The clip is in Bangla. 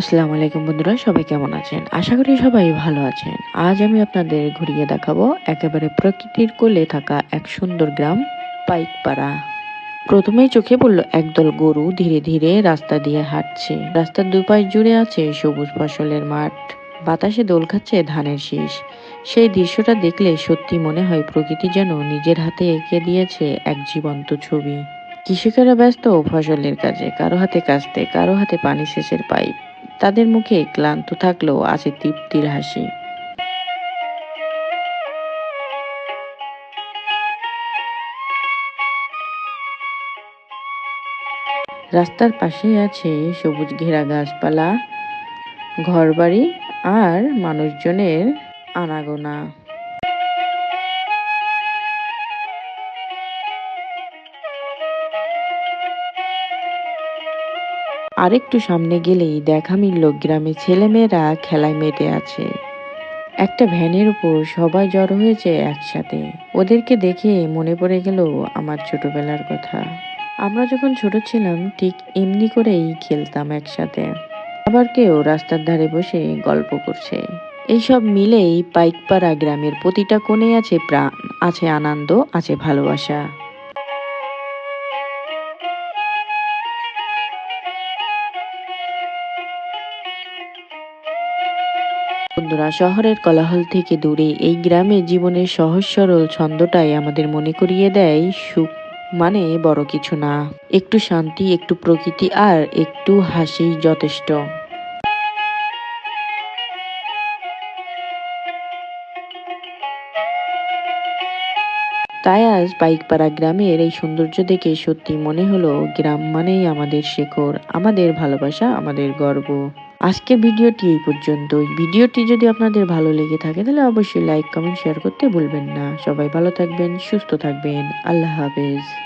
আসসালামু আলাইকুম বন্ধুরা, সবাই কেমন আছেন? আশা করি সবাই ভালো আছেন। আজ আমি আপনাদের ঘুরিয়ে দেখাবো একেবারে প্রকৃতির কোলে থাকা এক সুন্দর গ্রাম, পাইকপাড়া। প্রথমেই চোখে পড়ল একদল গরু ধীরে ধীরে রাস্তা দিয়ে হাঁটছে। রাস্তার দুপাশ জুড়ে আছে সবুজ ফসলের মাঠ। বাতাসে দোল খাচ্ছে ধানের শীষ। সেই দৃশ্যটা দেখলে সত্যি মনে হয় প্রকৃতি যেন নিজের হাতে এঁকে দিয়েছে এক জীবন্ত ছবি। কৃষকেরা ব্যস্ত ফসলের কাজে, কারও হাতে কাস্তে, কারও হাতে পানি সেচের পাইপ। তাদের মুখে ক্লান্ত থাকলেও আছে তৃপ্তির হাসি। রাস্তার পাশে আছে সবুজ ঘেরা গাছপালা, ঘরবাড়ি আর মানুষজনের আনাগোনা। আরেকটু সামনে গেলেই দেখা মিলল গ্রামে ছেলেমেয়েরা খেলায় মেতে আছে। একটা ভ্যানের উপর সবাই জড়ো হয়েছে একসাথে। ওদেরকে দেখে মনে পড়ে গেল আমার ছোটবেলার কথা। আমরা যখন ছোট ছিলাম, ঠিক এমনি করেই খেলতাম একসাথে। আবার কেউ রাস্তার ধারে বসে গল্প করছে। এইসব মিলেই পাইকপাড়া গ্রামের প্রতিটা কোণে আছে প্রাণ, আছে আনন্দ, আছে ভালোবাসা। বন্ধুরা, শহরের কোলাহল থেকে দূরে এই গ্রামে জীবনের সহজ সরল ছন্দটাই আমাদের মনে করিয়ে দেয় সুখ মানে বড় কিছু না। একটু শান্তি, একটু প্রকৃতি আর একটু হাসি যথেষ্ট। তাই আজ বাইকপাড়া গ্রামের এই সৌন্দর্য দেখে সত্যি মনে হলো, গ্রাম মানেই আমাদের শেখর, আমাদের ভালোবাসা, আমাদের গর্ব। আজকের ভিডিওটি এই পর্যন্ত ভিডিওটি যদি আপনাদের ভালো লেগে থাকে, তাহলে অবশ্যই লাইক কমেন্ট শেয়ার করতে ভুলবেন না। সবাই ভালো থাকবেন, সুস্থ থাকবেন। আল্লাহ হাফেজ।